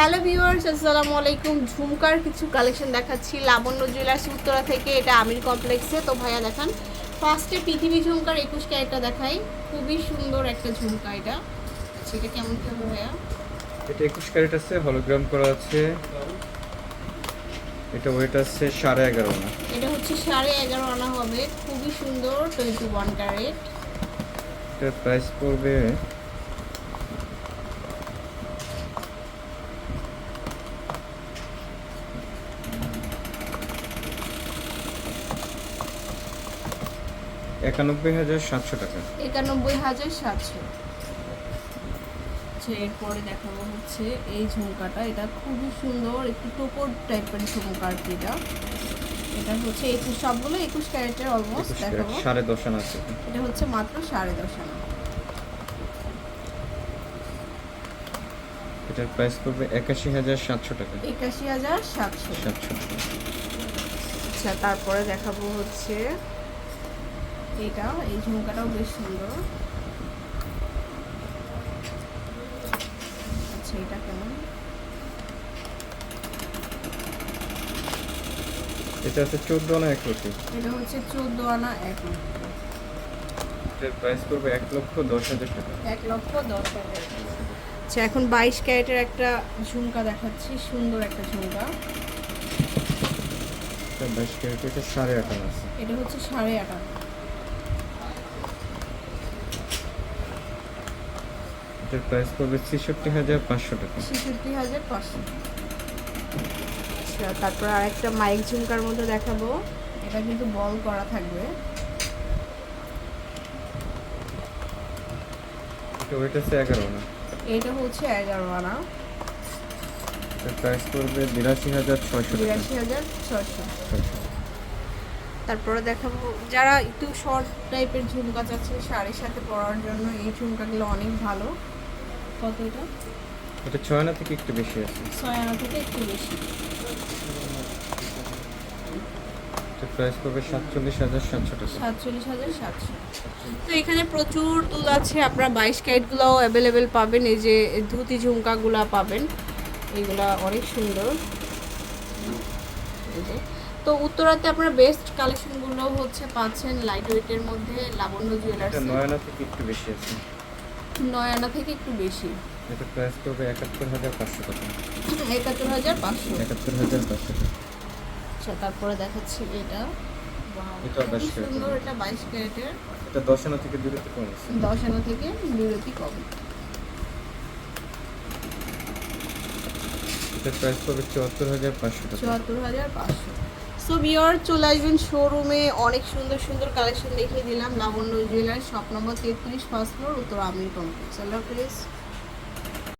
Hello viewers আসসালামু আলাইকুম। ঝুমকার কিছু কালেকশন দেখাচ্ছি। লাবণ্য জুয়েলার্স উত্তরা থেকে এটা আমির কমপ্লেক্সে তো ভাইয়া দেখান। ফার্স্টে পৃথিবী ঝুমকার একুশ ক্যারেটটা দেখাই। খুবই সুন্দর একটা ঝুমকা এটা। সেটা কেমন কি হবে ভাইয়া? এটা একুশ ক্যারেট আছে হলোগ্রাম করা আছে। এটা ওয়েট আছে সাড়ে এগারো না এটা হচ্ছে সাড়ে এগারো আনা হবে। খুবই সুন্দর টোয়েন্টি ওয়ান ক্যারেট এটার প্রাইস পড়বে একানব্বই হাজার সাতশো টাকা। একানব্বই হাজার সাতশো। আচ্ছা এরপরে দেখাবো হচ্ছে এই ঝুমকাটা। এটা খুবই সুন্দর একটু টোপর টাইপের ঝুমকা আর কি এটা। এটা হচ্ছে একুশ সবগুলো একুশ ক্যারেটের অলমোস্ট দেখাবো। সাড়ে দশ আনা আছে। এটা হচ্ছে মাত্র সাড়ে দশ আনা। এটার প্রাইস পড়বে একাশি হাজার সাতশো টাকা। একাশি হাজার সাতশো। সাতশো আচ্ছা তারপরে দেখাবো হচ্ছে এটা এই ঝুমকাটাও বেশ সুন্দর। আচ্ছা এটা কেমন? এটা হচ্ছে চোদ্দ আনা এক রতি এটা হচ্ছে চোদ্দ আনা এক এটার প্রাইস পড়বে এক লক্ষ দশ হাজার টাকা। এক লক্ষ দশ হাজার আচ্ছা এখন বাইশ ক্যারেটের একটা ঝুমকা দেখাচ্ছি সুন্দর একটা ঝুমকা। এটা বাইশ ক্যারেট এটা সাড়ে আট আনা আছে। এটা হচ্ছে সাড়ে আট আনা। এটার প্রাইস পড়বে ছেষট্টি হাজার পাঁচশো টাকা। ছেষট্টি হাজার পাঁচশো। আচ্ছা তারপর আরেকটা মাইক ঝুমকার মধ্যে দেখাবো। এটা কিন্তু বল করা থাকবে। এটা ওয়েট আছে এগারো আনা। এটা হচ্ছে এগারো আনা। প্রাইস পড়বে বিরাশি হাজার ছয়শো বিরাশি হাজার ছশো তারপরে দেখাবো যারা একটু শর্ট টাইপের ঝুমকা চাচ্ছে শাড়ির সাথে পরার জন্য এই ঝুমকাগুলো অনেক ভালো। কত এটা? এটা ছয় আনা থেকে একটু বেশি আছে। ছয় আনা থেকে একটু বেশি। প্রাইস পড়বে সাতচল্লিশ হাজার সাতশো টাকা। সাতচল্লিশ হাজার সাতশো। তো এখানে প্রচুর দুল আছে আপনারা বাইশ ক্যারেটগুলোও অ্যাভেলেবেল পাবেন এই যে ধুতি ঝুমকাগুলা পাবেন এইগুলা অনেক সুন্দর। তো উত্তরাতে আপনারা বেস্ট কালেকশনগুলো হচ্ছে পাচ্ছেন লাইট ওয়েটের মধ্যে লাবণ্য জুয়েলার্স এটা নয় থেকে একটু বেশি আছে। নয় আনা থেকে একটু বেশি। এটার প্রাইস পড়বে একাত্তর হাজার পাঁচশো টাকা। একাত্তর হাজার পাঁচশো? একাত্তর হাজার পাঁচশো টাকা। আচ্ছা তারপরে দেখাচ্ছি এটা। Wow, এটাও খুবই 22 ক্যারেটের। সুন্দর এটা বাইশ ক্যারেটের। এটা দশ আনা থেকে দূরত্ব কম দশ আনা থেকে বিরতি কম। এটার প্রাইস পড়বে চুয়াত্তর হাজার পাঁচশো চুয়াত্তর হাজার পাঁচশো। সো বিয়র চলে আসবেন শোরুমে অনেক সুন্দর সুন্দর কালেকশন দেখিয়ে দিলাম। লাবণ্য জুয়েলার শপ নম্বর তেত্রিশ ফার্স্ট ফ্লোর উত্তর আমির কমপ্লেক্স আল্লাহ হাফিজ